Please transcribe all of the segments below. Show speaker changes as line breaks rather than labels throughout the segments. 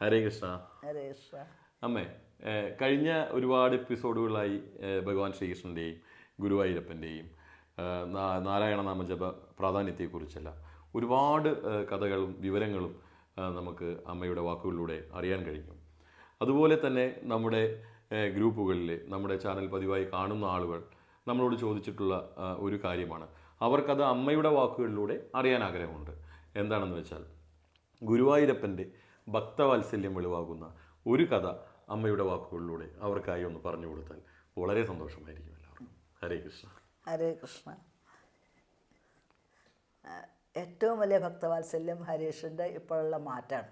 ഹരേ കൃഷ്ണ.
ഹരേ കൃഷ്ണ.
അമ്മേ കഴിഞ്ഞ ഒരുപാട് എപ്പിസോഡുകളായി ഭഗവാൻ ശ്രീകൃഷ്ണന്റെയും ഗുരുവായൂരപ്പന്റെയും നാരായണ നാമജപ പ്രാധാന്യത്തെക്കുറിച്ചല്ല ഒരുപാട് കഥകളും വിവരങ്ങളും നമുക്ക് അമ്മയുടെ വാക്കുകളിലൂടെ അറിയാൻ കഴിഞ്ഞു അതുപോലെ തന്നെ നമ്മുടെ ഗ്രൂപ്പുകളിൽ നമ്മുടെ ചാനൽ പതിവായി കാണുന്ന ആളുകൾ നമ്മളോട് ചോദിച്ചിട്ടുള്ള ഒരു കാര്യമാണ്. അവർക്കത് അമ്മയുടെ വാക്കുകളിലൂടെ അറിയാൻ ആഗ്രഹമുണ്ട്. എന്താണെന്ന് വെച്ചാൽ ഗുരുവായൂരപ്പന്റെ ഭക്തവാത്സല്യം വെളിവാകുന്ന ഒരു കഥ അമ്മയുടെ വാക്കുകളിലൂടെ അവർക്കായി ഒന്ന് പറഞ്ഞു കൊടുത്താൽ വളരെ സന്തോഷമായിരിക്കും എല്ലാവർക്കും. ഹരേ കൃഷ്ണ.
ഹരേ കൃഷ്ണ. ഏറ്റവും വലിയ ഭക്തവാത്സല്യം ഹരീഷിന്റെ ഇപ്പോഴുള്ള മാറ്റാണ്.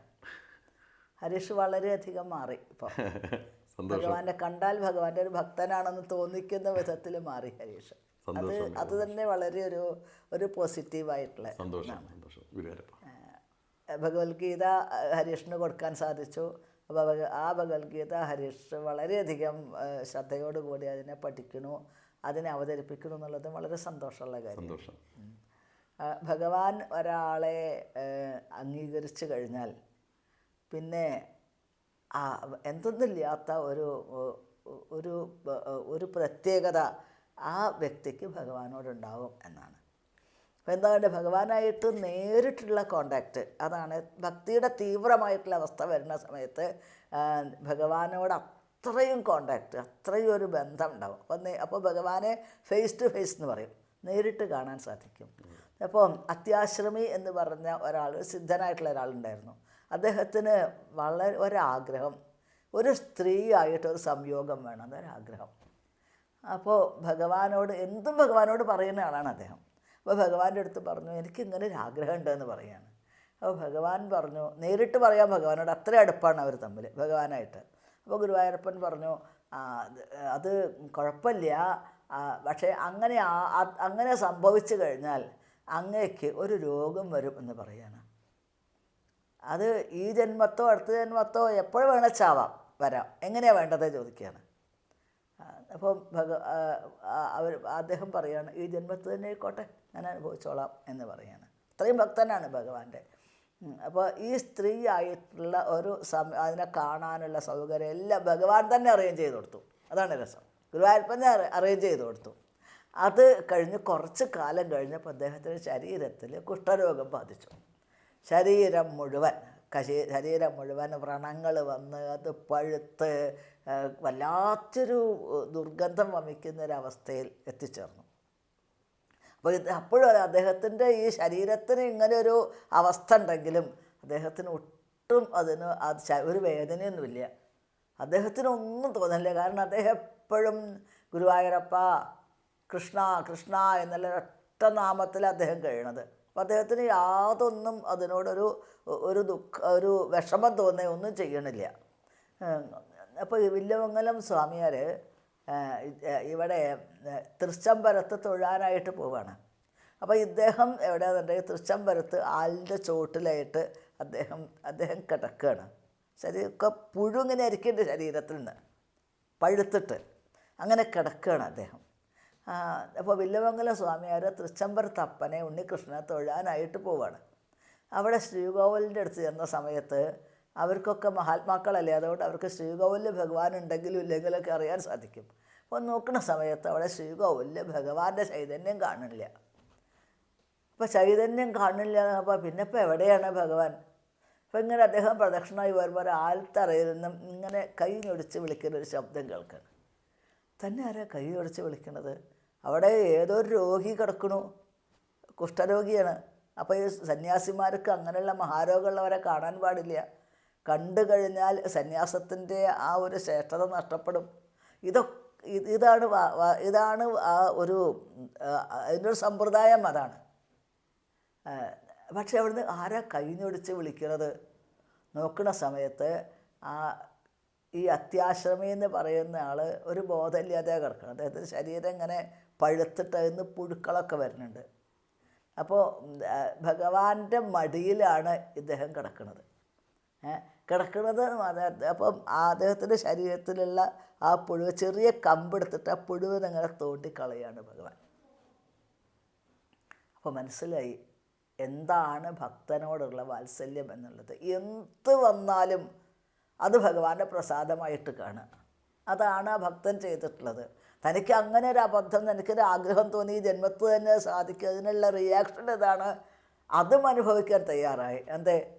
ഹരീഷ് വളരെയധികം മാറി ഇപ്പോൾ ഭഗവാന്റെ കണ്ടാൽ ഭഗവാന്റെ ഒരു ഭക്തനാണെന്ന് തോന്നിക്കുന്ന വിധത്തിൽ മാറി ഹരീഷ്. അത് അത് തന്നെ വളരെ ഒരു ഒരു പോസിറ്റീവായിട്ടുള്ള
സന്തോഷം സന്തോഷം.
ഭഗവത്ഗീത ഹരീഷിന് കൊടുക്കാൻ സാധിച്ചു. അപ്പോൾ ആ ഭഗവത്ഗീത ഹരീഷ് വളരെയധികം ശ്രദ്ധയോടുകൂടി അതിനെ പഠിക്കണു അതിനെ അവതരിപ്പിക്കുന്നു എന്നുള്ളതും വളരെ സന്തോഷമുള്ള കാര്യം.
സന്തോഷം.
ഭഗവാൻ ഒരാളെ അംഗീകരിച്ചു കഴിഞ്ഞാൽ പിന്നെ ആ എന്തൊന്നില്ലാത്ത ഒരു ഒരു ഒരു പ്രത്യേകത ആ വ്യക്തിക്ക് ഭഗവാനോടുണ്ടാവും എന്നാണ്. അപ്പോൾ എന്താണ് ഭഗവാനായിട്ട് നേരിട്ടുള്ള കോണ്ടാക്റ്റ് അതാണ് ഭക്തിയുടെ തീവ്രമായിട്ടുള്ള അവസ്ഥ വരുന്ന സമയത്ത് ഭഗവാനോട് അത്രയും കോണ്ടാക്റ്റ് അത്രയും ഒരു ബന്ധം ഉണ്ടാവും. അപ്പോൾ അപ്പോൾ ഭഗവാനെ ഫേസ് ടു ഫേസ് എന്ന് പറയും. നേരിട്ട് കാണാൻ സാധിക്കും. അപ്പോൾ അത്യാശ്രമി എന്ന് പറഞ്ഞ ഒരാൾ സിദ്ധനായിട്ടുള്ള ഒരാളുണ്ടായിരുന്നു. അദ്ദേഹത്തിന് വളരെ ഒരാഗ്രഹം ഒരു സ്ത്രീയായിട്ട് ഒരു സംയോഗം വേണം എന്നൊരാഗ്രഹം. അപ്പോൾ ഭഗവാനോട് എന്തും ഭഗവാനോട് പറയുന്ന ആളാണ് അദ്ദേഹം. അപ്പോൾ ഭഗവാന്റെ അടുത്ത് പറഞ്ഞു എനിക്ക് ഇങ്ങനെ ഒരു ആഗ്രഹം ഉണ്ടെന്ന് പറയാണ്. അപ്പോൾ ഭഗവാൻ പറഞ്ഞു നേരിട്ട് പറയാം ഭഗവാനോട് അത്ര അടുപ്പാണ് അവർ തമ്മിൽ ഭഗവാനായിട്ട്. അപ്പോൾ ഗുരുവായൂരപ്പൻ പറഞ്ഞു അത് കുഴപ്പമില്ല. പക്ഷേ അങ്ങനെ അങ്ങനെ സംഭവിച്ചു കഴിഞ്ഞാൽ അങ്ങേക്ക് ഒരു രോഗം വരും എന്ന് പറയാണ്. അത് ഈ ജന്മത്തോ അടുത്ത ജന്മത്തോ എപ്പോഴും വേണച്ചാവാം വരാം. എങ്ങനെയാണ് വേണ്ടത്? ചോദിക്കുകയാണ്. അപ്പോൾ അപ്പം ഭഗ അവർ അദ്ദേഹം പറയാണ് ഈ ജന്മത്ത് തന്നെ ആയിക്കോട്ടെ. ഞാൻ അനുഭവിച്ചോളാം എന്ന് പറയാണ് അത്രയും ഭക്തനാണ് ഭഗവാന്റെ. അപ്പോൾ ഈ സ്ത്രീ ആയിട്ടുള്ള ഒരു സമ അതിനെ കാണാനുള്ള സൗകര്യം എല്ലാം ഭഗവാൻ തന്നെ അറേഞ്ച് ചെയ്ത് കൊടുത്തു. അതാണ് രസം. ഗുരുവായൂരപ്പൻ തന്നെ അറേഞ്ച് ചെയ്ത് കൊടുത്തു. അത് കഴിഞ്ഞ് കുറച്ച് കാലം കഴിഞ്ഞപ്പോൾ അദ്ദേഹത്തിന്റെ ശരീരത്തിൽ കുഷ്ഠരോഗം ബാധിച്ചു. ശരീരം മുഴുവൻ കശി ശരീരം മുഴുവൻ വ്രണങ്ങൾ വന്ന് അത് പഴുത്ത് വല്ലാത്തൊരു ദുർഗന്ധം വമിക്കുന്നൊരവസ്ഥയിൽ എത്തിച്ചേർന്നു. അപ്പോൾ ഇത് അപ്പോഴും അദ്ദേഹത്തിന്റെ ഈ ശരീരത്തിന് ഇങ്ങനെ ഒരു അവസ്ഥ ഉണ്ടെങ്കിലും അദ്ദേഹത്തിന് ഒട്ടും അതിന് അത് ഒരു വേദനയൊന്നുമില്ല. അദ്ദേഹത്തിനൊന്നും തോന്നില്ല കാരണം അദ്ദേഹം എപ്പോഴും ഗുരുവായൂരപ്പ കൃഷ്ണ കൃഷ്ണ എന്നുള്ള ഒറ്റ നാമത്തിൽ അദ്ദേഹം കഴിയണത്. അപ്പോൾ അദ്ദേഹത്തിന് യാതൊന്നും അതിനോടൊരു ഒരു ദുഃഖ ഒരു വിഷമം തോന്നുകയൊന്നും ചെയ്യണില്ല. അപ്പോൾ വില്യമംഗലം സ്വാമിയാർ ഇവിടെ തൃച്ചംബരത്ത് തൊഴാനായിട്ട് പോവാണ്. അപ്പോൾ ഇദ്ദേഹം എവിടെയാണെന്നുണ്ടെങ്കിൽ തൃച്ചംബരത്ത് ആലിന്റെ ചോട്ടിലായിട്ട് അദ്ദേഹം അദ്ദേഹം കിടക്കുകയാണ് ശരീരമൊക്കെ പുഴുങ്ങനെ ഇരിക്കുന്നുണ്ട് ശരീരത്തിൽ നിന്ന്. പഴുത്തിട്ട് അങ്ങനെ കിടക്കുകയാണ് അദ്ദേഹം. അപ്പോൾ വില്ലമംഗല സ്വാമിയാർ തൃച്ചംബരത്തപ്പനെ ഉണ്ണികൃഷ്ണനെ തൊഴാനായിട്ട് പോവാണ്. അവിടെ ശ്രീകോവിലിന്റെ അടുത്ത് ചെന്ന സമയത്ത് അവർക്കൊക്കെ മഹാത്മാക്കളല്ലേ? അതുകൊണ്ട് അവർക്ക് ശ്രീകൗല്യ ഭഗവാൻ ഉണ്ടെങ്കിലും ഇല്ലെങ്കിലൊക്കെ അറിയാൻ സാധിക്കും. അപ്പോൾ നോക്കുന്ന സമയത്ത് അവിടെ ശ്രീകൗല്യ ഭഗവാന്റെ ചൈതന്യം കാണില്ല അപ്പോൾ ചൈതന്യം കാണില്ല അപ്പോൾ പിന്നെ ഇപ്പോൾ എവിടെയാണ് ഭഗവാൻ? അപ്പോൾ ഇങ്ങനെ അദ്ദേഹം പ്രദക്ഷിണമായി വരുമ്പോൾ ആൽത്തറയിൽ നിന്നും ഇങ്ങനെ കൈ ഞൊടിച്ച് വിളിക്കുന്ന ഒരു ശബ്ദം കേൾക്കണം. തന്നെ ആരാ കൈ ഞൊടിച്ച് വിളിക്കുന്നത് അവിടെ ഏതൊരു രോഗി കിടക്കണു. കുഷ്ഠരോഗിയാണ്. അപ്പോൾ ഈ സന്യാസിമാർക്ക് അങ്ങനെയുള്ള മഹാരോഗമുള്ളവരെ കാണാൻ പാടില്ല. കണ്ടു കഴിഞ്ഞാൽ സന്യാസത്തിന്റെ ആ ഒരു ശ്രേഷ്ഠത നഷ്ടപ്പെടും. ഇതൊക്കെ ഇതാണ് ഇതാണ് ആ ഒരു അതിന്റെ ഒരു സമ്പ്രദായം അതാണ്. പക്ഷെ അവിടുന്ന് ആരാ കൈഞ്ഞൊടിച്ച് വിളിക്കണത്? നോക്കുന്ന സമയത്ത് ആ ഈ അത്യാശ്രമി എന്ന് പറയുന്ന ആൾ ഒരു ബോധമില്ലാതെ കിടക്കണം അദ്ദേഹത്തിന്റെ ശരീരം ഇങ്ങനെ പഴുത്തിട്ട് അതിന് പുഴുക്കളൊക്കെ വരുന്നുണ്ട്. അപ്പോൾ ഭഗവാന്റെ മടിയിലാണ് ഇദ്ദേഹം കിടക്കുന്നത് ഏ, കിടക്കുന്നത് അപ്പം അദ്ദേഹത്തിന്റെ ശരീരത്തിലുള്ള ആ പുഴുവ് ചെറിയ കമ്പെടുത്തിട്ട് ആ പുഴുവിനങ്ങനെ തോണ്ടിക്കളയാണ് ഭഗവാൻ. അപ്പോൾ മനസ്സിലായി എന്താണ് ഭക്തനോടുള്ള വാത്സല്യം എന്നുള്ളത്. എന്ത് വന്നാലും അത് ഭഗവാന്റെ പ്രസാദമായിട്ട് കാണുക. അതാണ് ആ ഭക്തൻ ചെയ്തിട്ടുള്ളത്. തനിക്ക് അങ്ങനെ ഒരു അബദ്ധം തനിക്കൊരു ആഗ്രഹം തോന്നി ജന്മത്ത് തന്നെ സാധിക്കുക അതിനുള്ള റിയാക്ഷൻ ഇതാണ് അതും അനുഭവിക്കാൻ തയ്യാറായി. എന്തേ?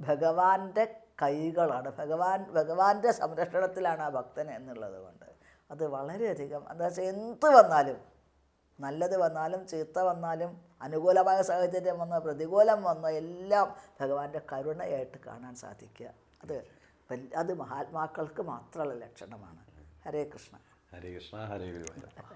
ഭഗവാന്റെ കൈകളാണ്. ഭഗവാൻ ഭഗവാന്റെ സംരക്ഷണത്തിലാണ് ആ ഭക്തൻ എന്നുള്ളത് കൊണ്ട്. അത് വളരെയധികം എന്താ വെച്ചാൽ എന്ത് വന്നാലും നല്ലത് വന്നാലും ചീത്ത വന്നാലും അനുകൂലമായ സാഹചര്യം വന്നോ പ്രതികൂലം വന്നോ എല്ലാം ഭഗവാന്റെ കരുണയായിട്ട് കാണാൻ സാധിക്കുക. അത് അത് മഹാത്മാക്കൾക്ക് മാത്രമുള്ള ലക്ഷണമാണ്. ഹരേ കൃഷ്ണ.
ഹരേ കൃഷ്ണ ഹരേ ഗുരുവായൂരപ്പ.